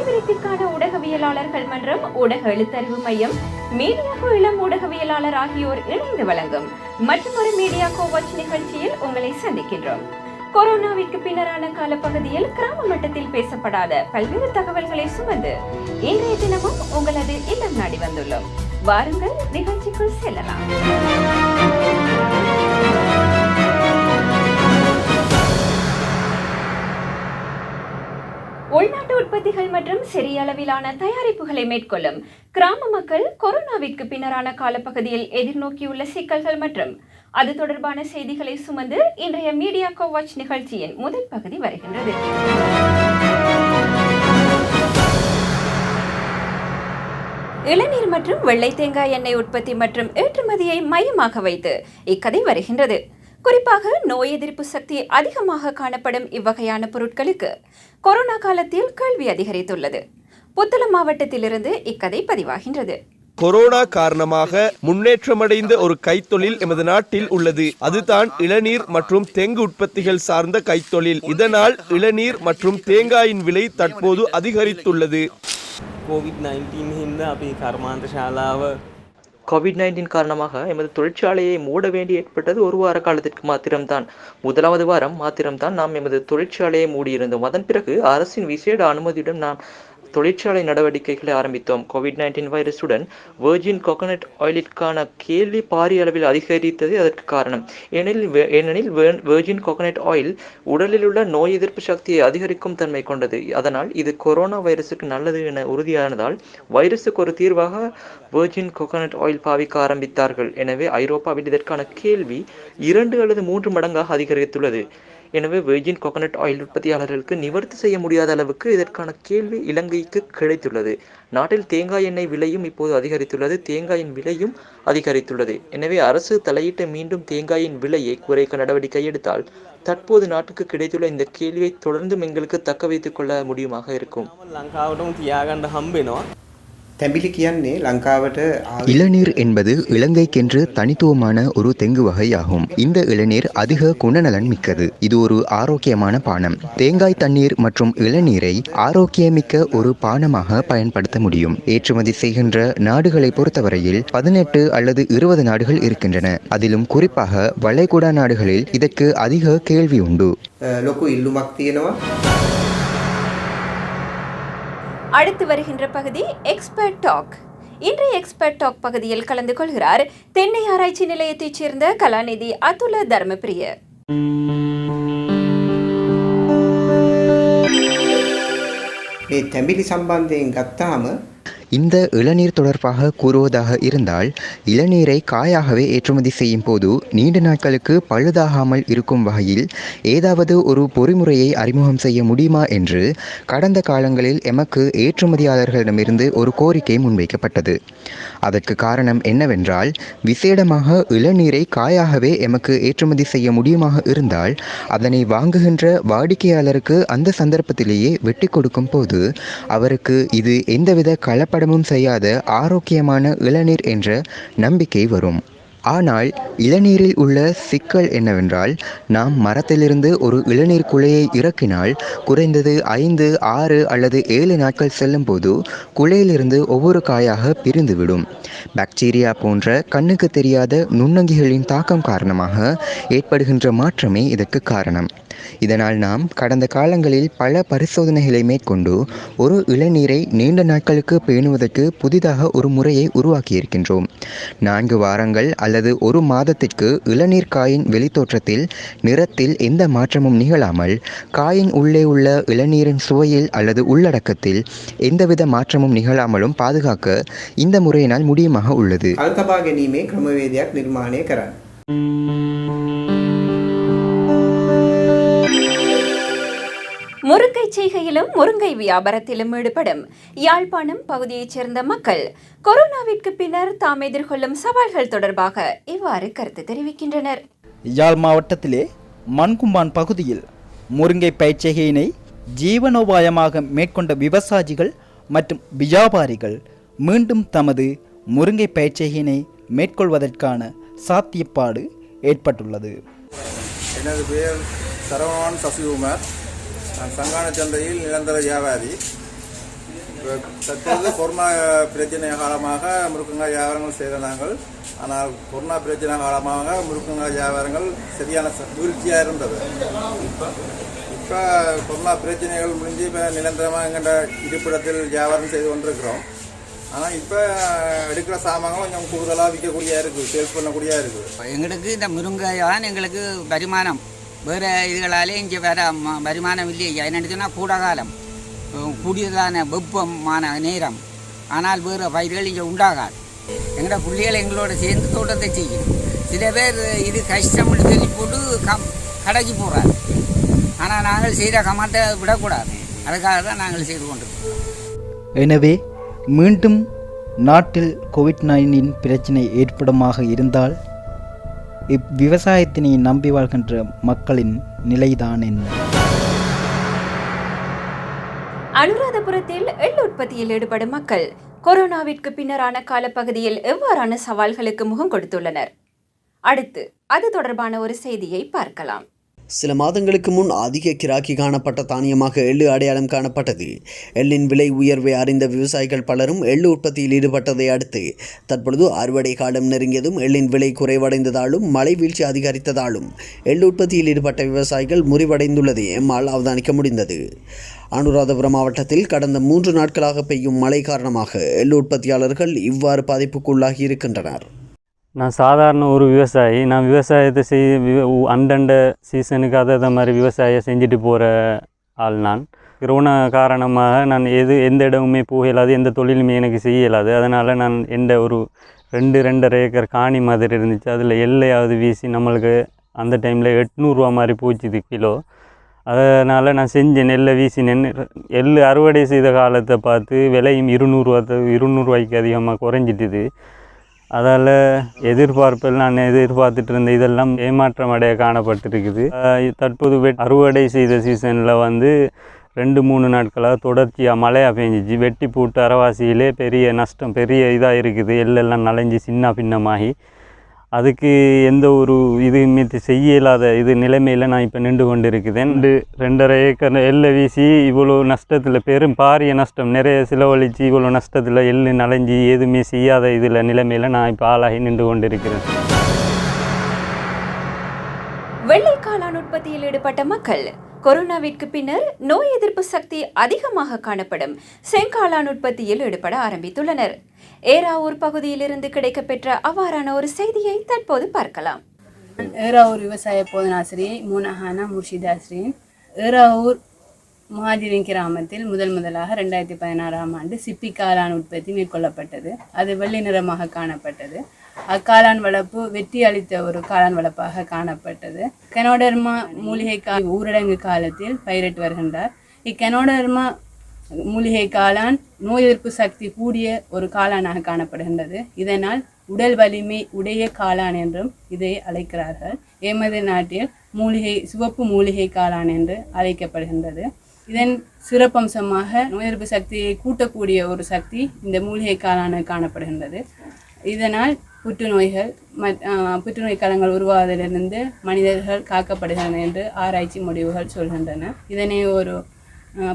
அபிவிருத்திக்கான ஊடகவியலாளர்கள் மன்றம் ஊடக எழுத்தறிவு மையம் மீடியாக்கோ இளம் ஊடகவியலாளர் ஆகியோர் இணைந்து வழங்கும் மற்றொரு மீடியாக்கோ வாட்ச் நிகழ்ச்சியில் உங்களை சந்திக்கின்றோம். கொரோனாவிற்கு பின்னரான காலப்பகுதியில் கிராம மட்டத்தில் பேசப்படாத பல்வேறு தகவல்களை சுமந்து இன்றைய தினமும் உங்களது இல்லம் நாடி வந்துள்ளோம். வாருங்கள் நிகழ்ச்சிக்குள் செல்லலாம். உற்பத்திகள் மற்றும் சிறிய அளவிலான தயாரிப்புகளை மேற்கொள்ளும் கிராம மக்கள் கொரோனாவிற்கு பின்னரான காலப்பகுதியில் எதிர்நோக்கியுள்ள சிக்கல்கள் மற்றும் அது தொடர்பான செய்திகளை சுமந்து இன்றைய மீடியா கோவாச் நிகழ்ச்சியின் முதல் பகுதி வருகின்றது. இளநீர் மற்றும் வெள்ளை தேங்காய் எண்ணெய் உற்பத்தி மற்றும் ஏற்றுமதியை மையமாக வைத்து இக்கதை வருகின்றது. குறிப்பாக நோய் எதிர்ப்பு சக்தி அதிகமாக காணப்படும் இவ்வகையான பொருட்களுக்கு கொரோனா காலத்தில் கல்வி அதிகரித்துள்ளது. புத்தளம் மாவட்டத்திலிருந்து இக்கதை பதிவாகின்றது. கொரோனா காரணமாக முன்னேற்றமடைந்த ஒரு கைத்தொழில் எமது நாட்டில் உள்ளது. அதுதான் இளநீர் மற்றும் தேங்கு உற்பத்திகள் சார்ந்த கைத்தொழில். இதனால் இளநீர் மற்றும் தேங்காயின் விலை தற்போது அதிகரித்துள்ளது. கோவிட் நைன்டீன் கோவிட் நைன்டீன் காரணமாக எமது தொழிற்சாலையை மூட வேண்டி ஏற்பட்டது ஒரு வார காலத்திற்கு மாத்திரம்தான். முதலாவது வாரம் மாத்திரம்தான் நாம் எமது தொழிற்சாலையை மூடியிருந்தோம். அதன் பிறகு அரசின் விசேட அனுமதியுடன் நாம் தொழிற்சாலை நடவடிக்கைகளை ஆரம்பித்தோம். கோவிட் நைன்டீன் வைரஸுடன் வெர்ஜின் கோகனட் ஆயிலிற்கான கேள்வி பாரிய அளவில் அதிகரித்தது அதற்கு காரணம். ஏனெனில் ஏனெனில் வெர்ஜின் கோகனட் ஆயில் உடலில் உள்ள நோய் எதிர்ப்பு சக்தியை அதிகரிக்கும் தன்மை கொண்டது. அதனால் இது கொரோனா வைரஸுக்கு நல்லது என உறுதியானதால் வைரஸுக்கு ஒரு தீர்வாக வெர்ஜின் கோகனட் ஆயில் பாவிக்க ஆரம்பித்தார்கள். எனவே ஐரோப்பாவில் இதற்கான கேள்வி இரண்டு அல்லது மூன்று மடங்காக அதிகரித்துள்ளது. எனவே வெர்ஜின் கோகனட் ஆயில் உற்பத்தியாளர்களுக்கு நிவர்த்தி செய்ய முடியாத அளவுக்கு இதற்கான கேள்வி இலங்கைக்கு கிடைத்துள்ளது. நாட்டில் தேங்காய் எண்ணெய் விலையும் இப்போது அதிகரித்துள்ளது. தேங்காயின் விலையும் அதிகரித்துள்ளது. எனவே அரசு தலையிட்ட மீண்டும் தேங்காயின் விலையை குறைக்க நடவடிக்கை எடுத்தால் தற்போது நாட்டுக்கு கிடைத்துள்ள இந்த கேள்வியை தொடர்ந்தும் எங்களுக்கு தக்க வைத்துக் கொள்ள முடியுமாக இருக்கும். තැඹිලි කියන්නේ ලංකාවට ආව- இளநீர் என்பது இலங்கைக்கென்று தனித்துவமான ஒரு தெங்கு வகையாகும் இந்த இளநீர் அதிக குணநலன் மிக்கது இது ஒரு ஆரோக்கியமான பானம் தேங்காய் தண்ணீர் மற்றும் இளநீரை ஆரோக்கியமிக்க ஒரு பானமாக பயன்படுத்த முடியும் ஏற்றுமதி செய்கின்ற நாடுகளை பொறுத்தவரையில் பதினெட்டு அல்லது இருபது நாடுகள் இருக்கின்றன அதிலும் குறிப்பாக வளைகுடா நாடுகளில் இதற்கு அதிக கேள்வி உண்டு අ, ලොකු ඉල්ලුමක් තියෙනවා அடுத்து வருகின்ற பகுதி எக்ஸ்பர்ட் டாக் இன்றைய எக்ஸ்பர்ட் டாக் பகுதியில் கலந்து கொள்கிறார் தென்னை ஆராய்ச்சி நிலையத்தைச் சேர்ந்த கலாநிதி அதுல தர்மபிரிய මේ තැඹිලි සම්බන්ධයෙන් ගත්තාම இந்த இளநீர் தொடர்பாக கூறுவதாக இருந்தால் இளநீரை காயாகவே ஏற்றுமதி செய்யும் போது நீண்ட நாட்களுக்கு பழுதாகாமல் இருக்கும் வகையில் ஏதாவது ஒரு பொறிமுறையை அறிமுகம் செய்ய முடியுமா என்று கடந்த காலங்களில் எமக்கு ஏற்றுமதியாளர்களிடமிருந்து ஒரு கோரிக்கை முன்வைக்கப்பட்டது. அதற்கு காரணம் என்னவென்றால் விசேடமாக இளநீரை காயாகவே எமக்கு ஏற்றுமதி செய்ய முடியுமாக இருந்தால் அதனை வாங்குகின்ற வாடிக்கையாளருக்கு அந்த சந்தர்ப்பத்திலேயே வெட்டி கொடுக்கும் போது அவருக்கு இது எந்தவித கலப்படமும் செய்யாத ஆரோக்கியமான இளநீர் என்ற நம்பிக்கை வரும். ஆனால் இளநீரில் உள்ள சிக்கல் என்னவென்றால் நாம் மரத்திலிருந்து ஒரு இளநீர் குலையை இறக்கினால் குறைந்தது ஐந்து ஆறு அல்லது ஏழு நாட்கள் செல்லும் போது குலையிலிருந்து ஒவ்வொரு காயாக பிரிந்துவிடும். பாக்டீரியா போன்ற கண்ணுக்கு தெரியாத நுண்ணங்கிகளின் தாக்கம் காரணமாக ஏற்படுகின்ற மாற்றமே இதற்கு காரணம். இதனால் நாம் கடந்த காலங்களில் பல பரிசோதனைகளை மேற்கொண்டு ஒரு இளநீரை நீண்ட நாட்களுக்கு பேணுவதற்கு புதிதாக ஒரு முறையை உருவாக்கியிருக்கின்றோம் நான்கு வாரங்கள் அல்லது ஒரு மாதத்திற்கு இளநீர் காயின் வெளித்தோற்றத்தில் நிறத்தில் எந்த மாற்றமும் நிகழாமல் காயின் உள்ளே உள்ள இளநீரின் சுவையில் அல்லது உள்ளடக்கத்தில் எந்தவித மாற்றமும் நிகழாமலும் பாதுகாக்க இந்த முறையினால் முடியுமாக உள்ளது අල්තබා ගැනීමේ ක්‍රමවේදයක් නිර්මාණය කරන්න. முருங்கை செய்கையிலும் முருங்கை வியாபாரத்திலும் ஈடுபடும் யாழ்ப்பாணம் பகுதியைச் சேர்ந்த மக்கள் கொரோனாவிற்கு பின்னர் தாம் எதிர்கொள்ளும் சவால்கள் தொடர்பாக இவ்வாறு கருத்து தெரிவிக்கின்றனர். யாழ் மாவட்டத்திலே மண்கும்பான் பகுதியில் முருங்கை பயிற்சிகையினை ஜீவனோபாயமாக மேற்கொண்ட விவசாயிகள் மற்றும் வியாபாரிகள் மீண்டும் தமது முருங்கை பயிற்சிகையினை மேற்கொள்வதற்கான சாத்தியப்பாடு ஏற்பட்டுள்ளது. எனது பெயர் சரவணன் சசிகுமார். நான் சங்கான சந்தையில் நிரந்தர வியாபாரி. தற்போது கொரோனா பிரச்சனை காலமாக முருக்கங்காய் வியாபாரங்கள் செய்த நாங்கள் ஆனால் கொரோனா பிரச்சனை காலமாக முருக்கங்காய் வியாபாரங்கள் சரியான ச- வீழ்ச்சியாக இருந்தது. இப்போ இப்போ கொரோனா பிரச்சனைகள் முடிஞ்சு இப்போ நிரந்தரமாக எங்கள்கிட்ட இருப்பிடத்தில் வியாபாரம் செய்து கொண்டிருக்கிறோம். ஆனால் இப்போ எடுக்கிற சாமான்கள் கொஞ்சம் கூடுதலாக விற்கக்கூடியா இருக்குது சேல்ஸ் பண்ணக்கூடியா இருக்குது. எங்களுக்கு இந்த முருங்காய் தான் எங்களுக்கு வருமானம். வேறு இதுகளாலே இங்கே வேறு வருமானம் இல்லையா? என்னென்னு சொன்னால் கூட காலம் கூடியதான வெப்பமான நேரம். ஆனால் வேறு பயிர்கள் இங்கே உண்டாகாது. எங்களோட பிள்ளைகள் எங்களோட சேர்ந்து தோட்டத்தை செய்யும். சில பேர் இது கஷ்டம்னு சொல்லி போட்டு கம் கடைக்கு போகிறாரு ஆனால் நாங்கள் செய்கிற கமாட்டை விடக்கூடாது. அதுக்காக தான் நாங்கள் செய்து கொண்டிருக்கோம் எனவே மீண்டும் நாட்டில் கோவிட் நைன்டீன் பிரச்சனை ஏற்படமாக இருந்தால் இவ்விவசாயத்தினை நம்பி வாழ்கின்ற மக்களின் நிலைதான் என்ன அனுராதபுரத்தில் எள் உற்பத்தியில் ஈடுபடும் மக்கள் கொரோனாவிற்கு பின்னரான காலப்பகுதியில் எவ்வாறான சவால்களுக்கு முகம் கொடுத்துள்ளனர்? அடுத்து அது தொடர்பான ஒரு செய்தியை பார்க்கலாம். சில மாதங்களுக்கு முன் அதிக கிராக்கி காணப்பட்ட தானியமாக எள்ளு அடையாளம் காணப்பட்டது. எள்ளின் விலை உயர்வை அறிந்த விவசாயிகள் பலரும் எள்ளு உற்பத்தியில் ஈடுபட்டதை அடுத்து தற்பொழுது அறுவடை காலம் நெருங்கியதும் எள்ளின் விலை குறைவடைந்ததாலும் மழை வீழ்ச்சி அதிகரித்ததாலும் எள்ளு உற்பத்தியில் ஈடுபட்ட விவசாயிகள் முறிவடைந்துள்ளதை எம்மால் அவதானிக்க முடிந்தது. அனுராதபுரம் மாவட்டத்தில் கடந்த மூன்று நாட்களாக பெய்யும் மழை காரணமாக எள்ளு உற்பத்தியாளர்கள் இவ்வாறு பாதிப்புக்குள்ளாகி இருக்கின்றனர் நான் சாதாரண ஒரு விவசாயி. நான் விவசாயத்தை செய் விவ- அண்டண்ட சீசனுக்கு அதை அதை மாதிரி விவசாயம் செஞ்சுட்டு போகிற ஆள் நான். கொரோனா காரணமாக நான் எது எந்த இடமுமே போக இயலாது எந்த தொழிலுமே எனக்கு செய்ய இயலாது. அதனால் நான் எந்த ஒரு ரெண்டு ரெண்டரை ஏக்கர் காணி மாதிரி இருந்துச்சு. அதில் எல்லையாவது வீசி நம்மளுக்கு அந்த டைமில் எட்நூறுரூவா மாதிரி போச்சுது கிலோ. அதனால் நான் செஞ்சேன் நெல்லை வீசினேன். எள் அறுவடை செய்த காலத்தை பார்த்து விலையும் இருநூறுவா இருநூறுவாய்க்கு அதிகமாக குறைஞ்சிட்டுது. அதால் எதிர்பார்ப்பில் நான் எதிர்பார்த்துட்டு இருந்த இதெல்லாம் ஏமாற்றம் அடைய காணப்பட்டிருக்குது. தற்போது வெட் அறுவடை செய்த சீசனில் வந்து ரெண்டு மூணு நாட்களாக தொடர்ச்சியாக மழையாக பெஞ்சிச்சு. வெட்டி போட்டு அரவாசியிலே பெரிய நஷ்டம் பெரிய இதாக இருக்குது. எள்ளெல்லாம் நனைஞ்சு சின்ன பின்னமாகி அதுக்கு எந்த ஒரு இதுவுமே செய்ய இயலாத இது நிலைமையில் நான் இப்போ நின்று கொண்டு இருக்குதேன் ரெண்டு ரெண்டரை ஏக்கர் எள்ளை வீசி இவ்வளோ நஷ்டத்தில் பெரும் பாரிய நஷ்டம். நிறைய செலவழித்து இவ்வளோ நஷ்டத்தில் எள்ளு நனைஞ்சி எதுவுமே செய்யாத இதில் நிலைமையில் நான் இப்போ ஆளாகி நின்று கொண்டு இருக்கிறேன் வெள்ளை காளான் உற்பத்தியில் ஈடுபட்ட மக்கள் கொரோனாவிற்கு பின்னர் நோய் எதிர்ப்பு சக்தி அதிகமாக காணப்படும். செங்காளான் உற்பத்தியில் ஈடுபட ஆரம்பித்துள்ளனர். ஏராவூர் பகுதியிலிருந்து கிடைக்கப்பெற்ற அவ்வாறான ஒரு செய்தியை தற்போது பார்க்கலாம். ஏறாவூர் விவசாய போதனாசிரி மூனஹானா முர்ஷிதாஸ்ரீன் ஏறாவூர் மாதிரின் கிராமத்தில் முதல் முதலாக ரெண்டாயிரத்தி பதினாறாம் ஆண்டு சிப்பி காளான் உற்பத்தி மேற்கொள்ளப்பட்டது. அது வெள்ளை நிறமாக காணப்பட்டது. அக்காளான் வளர்ப்பு வெற்றி அளித்த ஒரு காளான் வளர்ப்பாக காணப்பட்டது. கெனோடர்மா மூலிகை கா ஊரடங்கு காலத்தில் பயிரிட்டு வருகின்றார். இக்கெனோடர்மா மூலிகை காளான் நோய் எதிர்ப்பு சக்தி கூடிய ஒரு காளானாக காணப்படுகின்றது. இதனால் உடல் வலிமை உடைய காளான் என்றும் இதை அழைக்கிறார்கள். எமது நாட்டில் மூலிகை சிவப்பு மூலிகை காளான் என்று அழைக்கப்படுகின்றது. இதன் சிறப்பம்சமாக நோய் எதிர்ப்பு சக்தியை கூட்டக்கூடிய ஒரு சக்தி இந்த மூலிகை காளான காணப்படுகின்றது. இதனால் புற்றுநோய்கள் புற்றுநோய் களங்கள் உருவாவதிலிருந்து மனிதர்கள் காக்கப்படுகின்றன என்று ஆராய்ச்சி முடிவுகள் சொல்கின்றன. இதனை ஒரு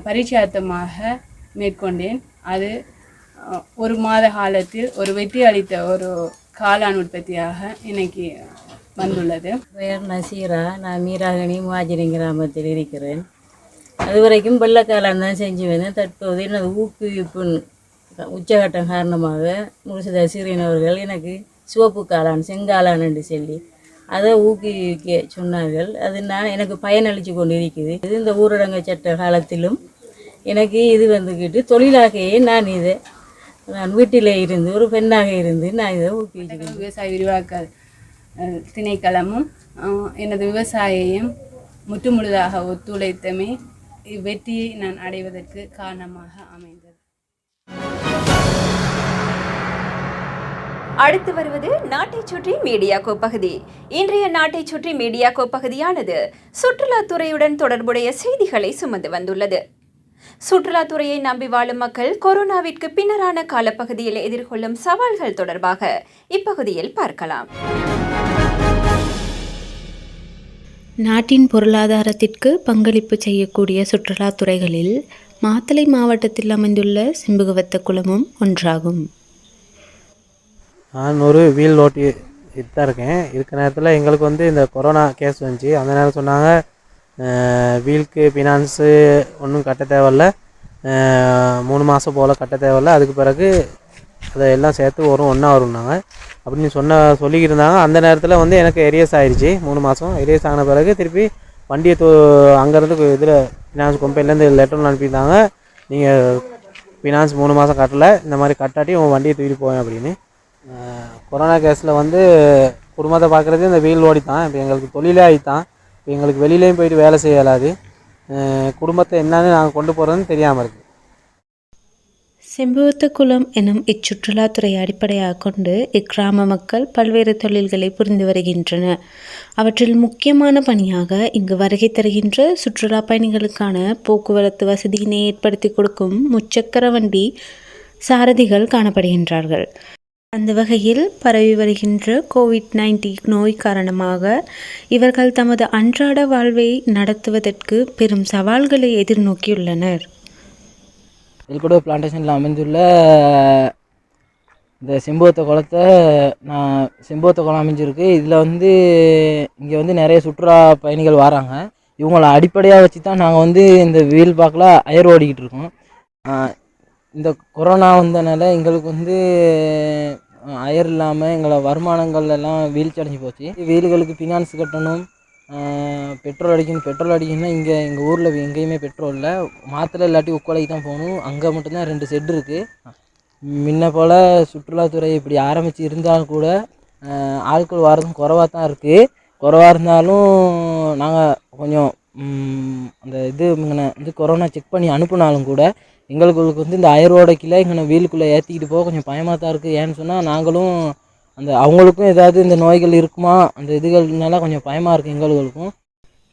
பரிச்சயார்த்தமாக மேற்கொண்டேன். அது ஒரு மாத காலத்தில் ஒரு வெற்றி அளித்த ஒரு காளான் உற்பத்தியாக இன்னைக்கு வந்துள்ளது. பெயர் நசீரா. நான் மீராகணி மாஜினி கிராமத்தில் இருக்கிறேன். அதுவரைக்கும் வெள்ளக்காளான் தான் செஞ்சு வந்தேன். தற்போது எனது ஊக்குவிப்பின் உச்சகட்டம் காரணமாக முருசிதா சீரியன் அவர்கள் எனக்கு சிவப்பு காளான் செங்காளான் என்று சொல்லி அதை ஊக்குவிக்க சொன்னார்கள். அது நான் எனக்கு பயனளித்து கொண்டு இருக்குது இது இந்த ஊரடங்கு சட்ட காலத்திலும் எனக்கு இது வந்துக்கிட்டு தொழிலாகையே நான் இதை நான் வீட்டிலே இருந்து ஒரு பெண்ணாக இருந்து நான் இதை ஊக்குவிச்சு விவசாய விரிவாக்க திணைக்களமும் எனது விவசாயியும் முற்றுமுழுதாக ஒத்துழைத்தமே இவ்வெற்றியை நான் அடைவதற்கு காரணமாக அமைந்தது. அடுத்து வருவது நாட்டை சுற்றி மீடியா பகுதி இன்றைய நாட்டை சுற்றி மீடியா பகுதியானது சுற்றுலாத்துறையுடன் தொடர்புடைய செய்திகளை சுமந்து வந்துள்ளது. சுற்றுலாத்துறையை நம்பி வாழும் மக்கள் கொரோனாவிற்கு பின்னரான காலப்பகுதியில் எதிர்கொள்ளும் சவால்கள் தொடர்பாக இப்பகுதியில் பார்க்கலாம். நாட்டின் பொருளாதாரத்திற்கு பங்களிப்பு செய்யக்கூடிய சுற்றுலாத்துறைகளில் மாத்தளை மாவட்டத்தில் அமைந்துள்ள சிம்புகவத்த குளமும் ஒன்றாகும். நான் ஒரு வீல் ஓட்டி தான் இருக்கேன். இருக்க நேரத்தில் எங்களுக்கு வந்து இந்த கொரோனா கேஸ் வந்துச்சு. அந்த நேரம் சொன்னாங்க வீலுக்கு ஃபினான்ஸு ஒன்றும் கட்ட தேவையில்ல. மூணு மாதம் போல் கட்ட தேவையில்ல. அதுக்கு பிறகு அதை எல்லாம் சேர்த்து வரும் ஒன்றா வரும்னாங்க அப்படின்னு சொன்ன சொல்லிக்கிட்டு இருந்தாங்க. அந்த நேரத்தில் வந்து எனக்கு எரியஸ் ஆயிடுச்சு மூணு மாதம் எரியஸ் ஆன பிறகு திருப்பி வண்டியை தூ அங்கேருந்து இதில் ஃபினான்ஸ் கம்பெனிலேருந்து லெட்டர் அனுப்பியிருந்தாங்க. நீங்கள் ஃபினான்ஸ் மூணு மாதம் கட்டலை. இந்த மாதிரி கட்டாட்டி உங்கள் வண்டியை தூக்கிட்டு போவேன் அப்படின்னு. கொரோனா கேஸில் வந்து குடும்பத்தை பார்க்குறது இந்த வீல் ஓடி தான் இப்போ எங்களுக்கு தொழிலே ஆகித்தான் இப்போ எங்களுக்கு வெளியிலையும் போயிட்டு வேலை செய்ய இயலாது குடும்பத்தை என்னன்னு நாங்கள் கொண்டு போகிறதுன்னு தெரியாமல் இருக்குது செம்புவத்த குளம் எனும் இச்சுற்றுலாத்துறையை அடிப்படையாக கொண்டு இக்கிராம மக்கள் பல்வேறு தொழில்களை புரிந்து வருகின்றனர். அவற்றில் முக்கியமான பணியாக இங்கு வருகை தருகின்ற சுற்றுலா பயணிகளுக்கான போக்குவரத்து வசதியினை ஏற்படுத்தி கொடுக்கும் முச்சக்கர வண்டி சாரதிகள் காணப்படுகின்றார்கள். அந்த வகையில் பரவி வருகின்ற கோவிட் நைன்டீன் நோய் காரணமாக இவர்கள் தமது அன்றாட வாழ்வை நடத்துவதற்கு பெரும் சவால்களை எதிர்நோக்கியுள்ளனர். எல்கொடோ பிளான்டேஷனில் அமைந்துள்ள இந்த செம்புவத்த குளத்தை நான் செம்புவத்த குளம் அமைஞ்சிருக்கு. இதில் வந்து இங்கே வந்து நிறைய சுற்றுலா பயணிகள் வராங்க. இவங்களை அடிப்படையாக வச்சு தான் நாங்கள் வந்து இந்த வீல் பார்க்கல அயர் ஓடிக்கிட்டு இருக்கோம். இந்த கொரோனா வந்தனால எங்களுக்கு வந்து அயர் இல்லாமல் எங்களை வருமானங்கள் எல்லாம் வீழ்ச்சி அடைஞ்சு போச்சு. வீடுகளுக்கு ஃபினான்ஸ் கட்டணும் பெட்ரோல் அடிக்கணும் பெட்ரோல் அடிக்கணும்னா இங்கே எங்கள் ஊரில் எங்கேயுமே பெட்ரோல் இல்லை. மாத்திரை இல்லாட்டி உக்கோலைக்கு தான் போகணும். அங்கே மட்டும்தான் ரெண்டு செட் இருக்குது முன்ன போல் சுற்றுலாத்துறை இப்படி ஆரம்பித்து இருந்தாலும் கூட ஆட்கள் வரதும் குறைவாக தான் இருக்குது குறவாக இருந்தாலும் நாங்கள் கொஞ்சம் அந்த இது இங்கன வந்து கொரோனா செக் பண்ணி அனுப்புனாலும் கூட எங்களுக்கு வந்து இந்த அயரோட கிலோ எங்களை வீலுக்குள்ளே ஏற்றிக்கிட்டு போக கொஞ்சம் பயமாக தான் இருக்குது. ஏன்னு சொன்னால் நாங்களும் அந்த அவங்களுக்கும் ஏதாவது இந்த நோய்கள் இருக்குமா? அந்த இதுகள்னால கொஞ்சம் பயமாக இருக்குது எங்களுக்கும்.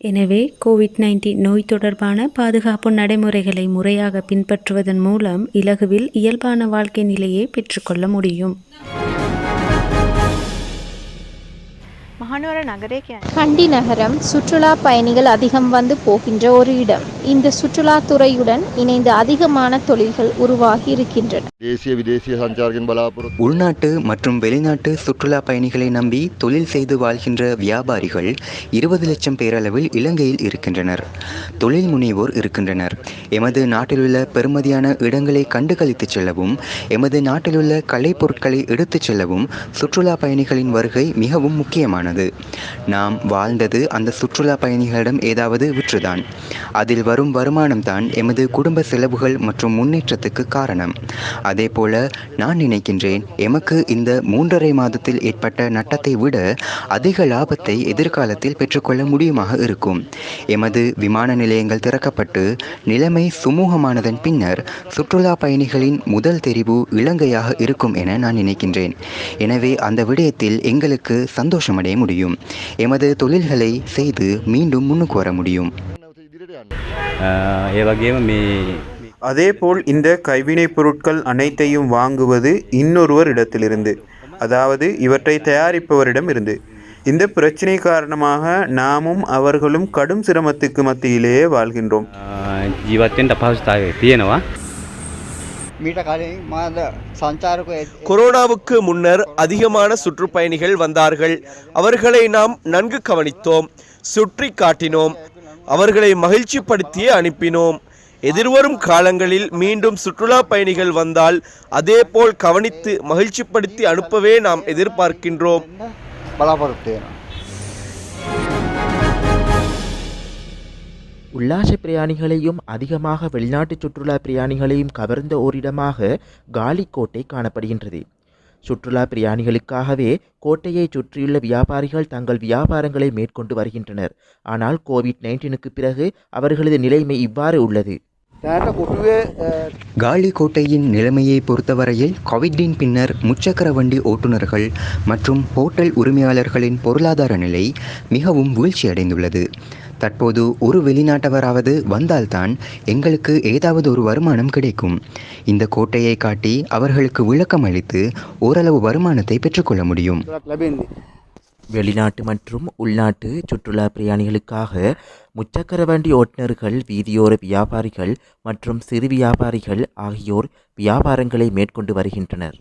எனவே கோவிட் நைன்டீன் நோய் தொடர்பான பாதுகாப்பு நடைமுறைகளை முறையாக பின்பற்றுவதன் மூலம் இலகுவில் இயல்பான வாழ்க்கை நிலையை பெற்றுக்கொள்ள முடியும். மகானோர நகரே கண்டி நகரம் சுற்றுலா பயணிகள் அதிகம் வந்து போகின்ற ஒரு இடம். இந்த சுற்றுலாத்துறையுடன் இணைந்து அதிகமான தொழில்கள் உருவாகி இருக்கின்றன. தேசிய விதேசிய உள்நாட்டு மற்றும் வெளிநாட்டு சுற்றுலா பயணிகளை நம்பி தொழில் செய்து வாழ்கின்ற வியாபாரிகள் இருபது லட்சம் பேரளவில் இலங்கையில் இருக்கின்றனர். தொழில் முனைவோர் இருக்கின்றனர். எமது நாட்டிலுள்ள பெருமதியான இடங்களை கண்டுகளித்துச் செல்லவும் எமது நாட்டிலுள்ள கலைப்பொருட்களை எடுத்துச் செல்லவும் சுற்றுலா பயணிகளின் வருகை மிகவும் முக்கியமானது. நாம் வாழ்ந்தது அந்த சுற்றுலா பயணிகளிடம் ஏதாவது விற்றுதான். அதில் வரும் வருமானம்தான் எமது குடும்ப செலவுகள் மற்றும் முன்னேற்றத்துக்கு காரணம். அதே போல நான் நினைக்கின்றேன் எமக்கு இந்த மூன்றரை மாதத்தில் ஏற்பட்ட நட்டத்தை விட அதிக லாபத்தை எதிர்காலத்தில் பெற்றுக்கொள்ள முடியுமாக இருக்கும். எமது விமான நிலையங்கள் திறக்கப்பட்டு நிலைமை சுமூகமானதன் பின்னர் சுற்றுலா பயணிகளின் முதல் தெரிவு இலங்கையாக இருக்கும் என நான் நினைக்கின்றேன். எனவே அந்த விடயத்தில் எங்களுக்கு அடைய முடியும். எமது தொழில்களை செய்து மீண்டும் முன்னுக்கு வர முடியும். அதேபோல் இந்த கைவினைப் பொருட்கள் அனைத்தையும் வாங்குவது இன்னொருவர் இடத்திலிருந்து அதாவது இவற்றை தயாரிப்பவரிடம் இருந்து. இந்த பிரச்சனை காரணமாக நாமும் அவர்களும் கடும் சிரமத்துக்கு மத்தியிலேயே வாழ்கின்றோம். ஜீவத்தின் டப்பாஸ் தாய் கொரோனாவுக்கு முன்னர் அதிகமான சுற்றுப்பயணிகள் வந்தார்கள். அவர்களை நாம் நன்கு கவனித்தோம் சுற்றி காட்டினோம் அவர்களை மகிழ்ச்சிப்படுத்தியே அனுப்பினோம். எதிர்வரும் காலங்களில் மீண்டும் சுற்றுலா பயணிகள் வந்தால் அதே போல் கவனித்து மகிழ்ச்சிப்படுத்தி அனுப்பவே நாம் எதிர்பார்க்கின்றோம். பலாபரப்பு உல்லாச பிரயாணிகளையும் அதிகமாக வெளிநாட்டு சுற்றுலா பிரயாணிகளையும் கவர்ந்த ஓரிடமாக காலிக்கோட்டை காணப்படுகின்றது. சுற்றுலா பிரயாணிகளுக்காகவே கோட்டையை சுற்றியுள்ள வியாபாரிகள் தங்கள் வியாபாரங்களை மேற்கொண்டு வருகின்றனர். ஆனால் கோவிட் நைன்டீனுக்கு பிறகு அவர்களது நிலைமை இவ்வாறு உள்ளது. காலிக்கோட்டையின் நிலைமையை பொறுத்தவரையில் கோவிட்டின் பின்னர் முச்சக்கர வண்டி ஓட்டுநர்கள் மற்றும் ஹோட்டல் உரிமையாளர்களின் பொருளாதார நிலை மிகவும் வீழ்ச்சியடைந்துள்ளது. தற்போது ஒரு வெளிநாட்டவராவது வந்தால்தான் எங்களுக்கு ஏதாவது ஒரு வருமானம் கிடைக்கும். இந்த கோட்டையை காட்டி அவர்களுக்கு விளக்கம் அளித்து ஓரளவு வருமானத்தை பெற்றுக்கொள்ள முடியும். வெளிநாட்டு மற்றும் உள்நாட்டு சுற்றுலா பிரயாணிகளுக்காக முச்சக்கர வண்டி ஓட்டுநர்கள் வீதியோர வியாபாரிகள் மற்றும் சிறு வியாபாரிகள் ஆகியோர் வியாபாரங்களை மேற்கொண்டு வருகின்றனர்.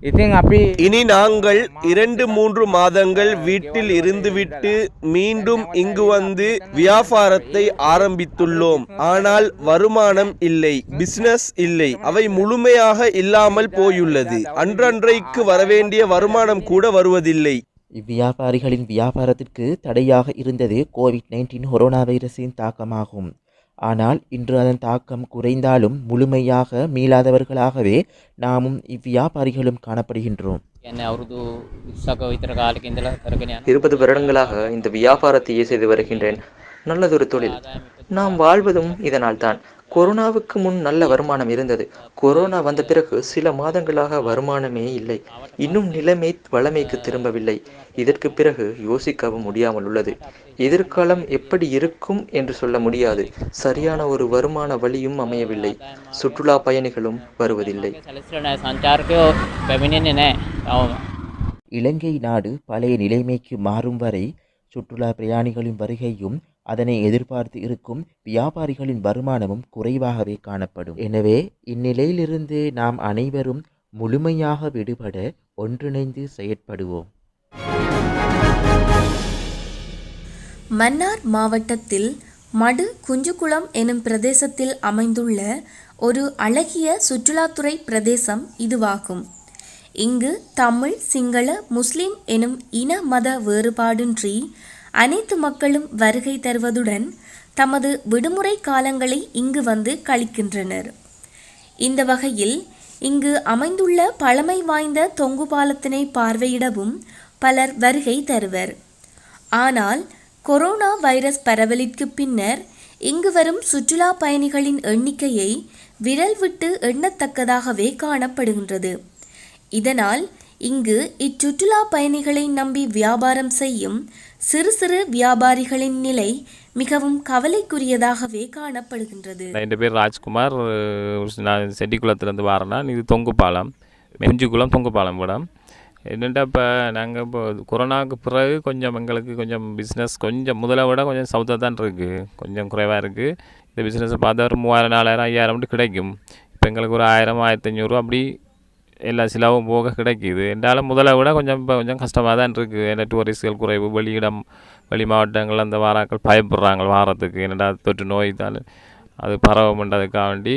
இனி நாங்கள் இரண்டு மூன்று மாதங்கள் வீட்டில் இருந்துவிட்டு மீண்டும் இங்கு வந்து வியாபாரத்தை ஆரம்பித்துள்ளோம். ஆனால் வருமானம் இல்லை பிசினஸ் இல்லை. அவை முழுமையாக இல்லாமல் போயுள்ளது. அன்றன்றைக்கு வரவேண்டிய வருமானம் கூட வருவதில்லை. இவ்வியாபாரிகளின் வியாபாரத்திற்கு தடையாக இருந்தது கோவிட் நைன்டீன் கொரோனா வைரஸின் தாக்கமாகும். ஆனால் இன்று அதன் தாக்கம் குறைந்தாலும் முழுமையாக மீளாதவர்களாகவே நாமும் இவ்வியாபாரிகளும் காணப்படுகின்றோம். இருபது வருடங்களாக இந்த வியாபாரத்தையே செய்து வருகின்றேன். நல்லதொரு தொழில். நாம் வாழ்வதும் இதனால் தான். கொரோனாவுக்கு முன் நல்ல வருமானம் இருந்தது. கொரோனா வந்த பிறகு சில மாதங்களாக வருமானமே இல்லை. இன்னும் நிலைமை வளமைக்கு திரும்பவில்லை. இதற்கு பிறகு யோசிக்கவும் முடியாமல் உள்ளது. எதிர்காலம் எப்படி இருக்கும் என்று சொல்ல முடியாது. சரியான ஒரு வருமான வழியும் அமையவில்லை. சுற்றுலா பயணிகளும் வருவதில்லை. இலங்கை நாடு பழைய நிலைமைக்கு மாறும் வரை சுற்றுலா பிரயாணிகளின் வருகையும் அதனை எதிர்பார்த்து இருக்கும் வியாபாரிகளின் வருமானமும் குறைவாகவே காணப்படும். எனவே இந்நிலையிலிருந்து நாம் அனைவரும் முழுமையாக விடுபட ஒன்றிணைந்து செயற்படுவோம். மன்னார் மாவட்டத்தில் மடு குஞ்சுகுளம் எனும் பிரதேசத்தில் அமைந்துள்ள ஒரு அழகிய சுற்றுலாத்துறை பிரதேசம் இதுவாகும். இங்கு தமிழ் சிங்கள முஸ்லிம் எனும் இன மத வேறுபாடின்றி அனைத்து மக்களும் வருகை தருவதுடன் தமது விடுமுறை காலங்களை இங்கு வந்து கழிக்கின்றனர். இந்த வகையில் இங்கு அமைந்துள்ள பழமை வாய்ந்த தொங்கு பாலத்தினை பார்வையிடவும் பலர் வருகை தருவர். ஆனால் கொரோனா வைரஸ் பரவலிற்கு பின்னர் இங்கு வரும் சுற்றுலா பயணிகளின் எண்ணிக்கையை விரல் விட்டு எண்ணத்தக்கதாகவே காணப்படுகின்றது. இதனால் இங்கு இச்சுற்றுலா பயணிகளை நம்பி வியாபாரம் செய்யும் சிறு சிறு வியாபாரிகளின் நிலை மிகவும் கவலைக்குரியதாகவே காணப்படுகின்றது. என் பேர் ராஜ்குமார். நான் செட்டிக்குளத்துலேருந்து வரேன்னா இது தொங்கு பாலம் மெஞ்சுக்குளம் தொங்கு பாலம் மேடம் என்னென்னா இப்போ நாங்கள் இப்போ கொரோனாவுக்கு பிறகு கொஞ்சம் எங்களுக்கு கொஞ்சம் பிஸ்னஸ் கொஞ்சம் முதலை விட கொஞ்சம் சவுத்தாக தான் இருக்குது கொஞ்சம் குறைவாக இருக்குது இந்த பிஸ்னஸை பார்த்தா ஒரு மூவாயிரம் நாலாயிரம் ஐயாயிரம் மட்டும் கிடைக்கும். இப்போ எங்களுக்கு ஒரு ஆயிரம் ஆயிரத்தி ஐநூறு அப்படி எல்லா சிலவும் போக கிடைக்கிது. என்றாலும் முதலை விட கொஞ்சம் இப்போ கொஞ்சம் கஷ்டமாக தான் இருக்குது ஏன்னா டூரிஸ்ட்கள் குறைவு வெளியிடம் வெளி மாவட்டங்கள் அந்த வாராக்கள் பயப்படுறாங்க வாரத்துக்கு. என்னடா தொற்று நோய் தான். அது பரவமுன்றதுக்காக வேண்டி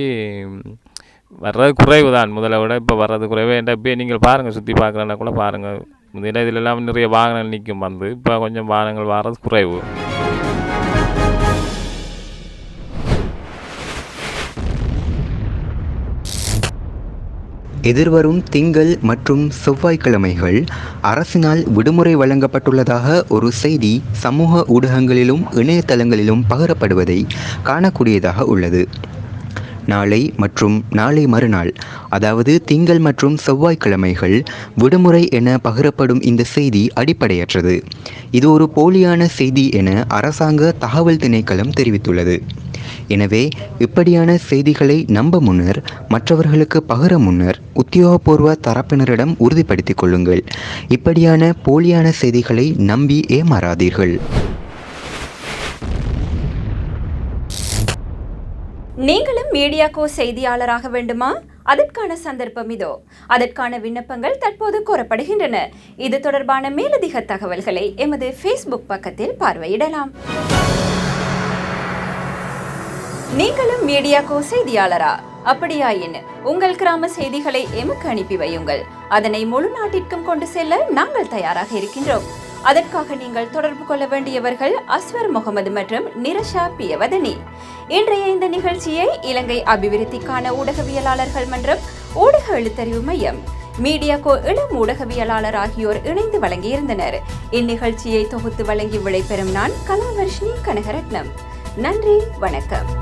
வர்றது குறைவு தான். முதல்ல விட இப்போ வர்றது குறைவு. என்ற இப்போ நீங்கள் பாருங்கள் சுற்றி பார்க்குறேன்னா கூட பாருங்கள் முதல்ல இதிலெல்லாம் நிறைய வாகனங்கள் நிற்கும் வந்து. இப்போ கொஞ்சம் வாகனங்கள் வர்றது குறைவு. எதிர்வரும் திங்கள் மற்றும் செவ்வாய்க்கிழமைகள் அரசினால் விடுமுறை வழங்கப்பட்டுள்ளதாக ஒரு செய்தி சமூக ஊடகங்களிலும் இணையதளங்களிலும் பகிரப்படுவதை காணக்கூடியதாக உள்ளது. நாளை மற்றும் நாளை மறுநாள் அதாவது திங்கள் மற்றும் செவ்வாய்க்கிழமைகள் விடுமுறை என பகிரப்படும் இந்த செய்தி அடிப்படையற்றது. இது ஒரு போலியான செய்தி என அரசாங்க தகவல் திணைக்களம் தெரிவித்துள்ளது. எனவே இப்படியான செய்திகளை நம்ப முன்னர் மற்றவர்களுக்கு பகிர முன்னர் உத்தியோகபூர்வ தரப்பினரிடம் உறுதிப்படுத்திக் கொள்ளுங்கள். இப்படியான போலியான செய்திகளை நம்பி ஏமாறாதீர்கள். நீங்களும் மீடியாக்கோ செய்தியாளராக வேண்டுமா? அதற்கான சந்தர்ப்பம் இதோ. அதற்கான விண்ணப்பங்கள் தற்போது கோரப்படுகின்றன. இது தொடர்பான மேலதிக தகவல்களை எமது ஃபேஸ்புக் பக்கத்தில் பார்வையிடலாம். நீங்களும் மீடியாக்கோ செய்தியாளரா? அப்படியாயின் உங்கள் கிராம செய்திகளை எமக்கு அனுப்பி வையுங்கள். அதனை முழு நாட்டிற்கும் கொண்டு செல்ல நாங்கள் தயாராக இருக்கின்றோம். அதற்காக நீங்கள் தொடர்பு கொள்ள வேண்டியவர்கள் அஸ்வர் முகமது மற்றும் நிரஷா பியவதனி. இன்றைய இந்த நிகழ்ச்சியை இலங்கை அபிவிருத்திக்கான ஊடகவியலாளர்கள் மன்றம் ஊடக எழுத்தறிவு மையம் மீடியாக்கோ இளம் ஊடகவியலாளர் ஆகியோர் இணைந்து வழங்கியிருந்தனர். இந்நிகழ்ச்சியை தொகுத்து வழங்கி விடைபெறும் நான் கலாவர்ஷினி கனகரட்னம் நன்றி வணக்கம்.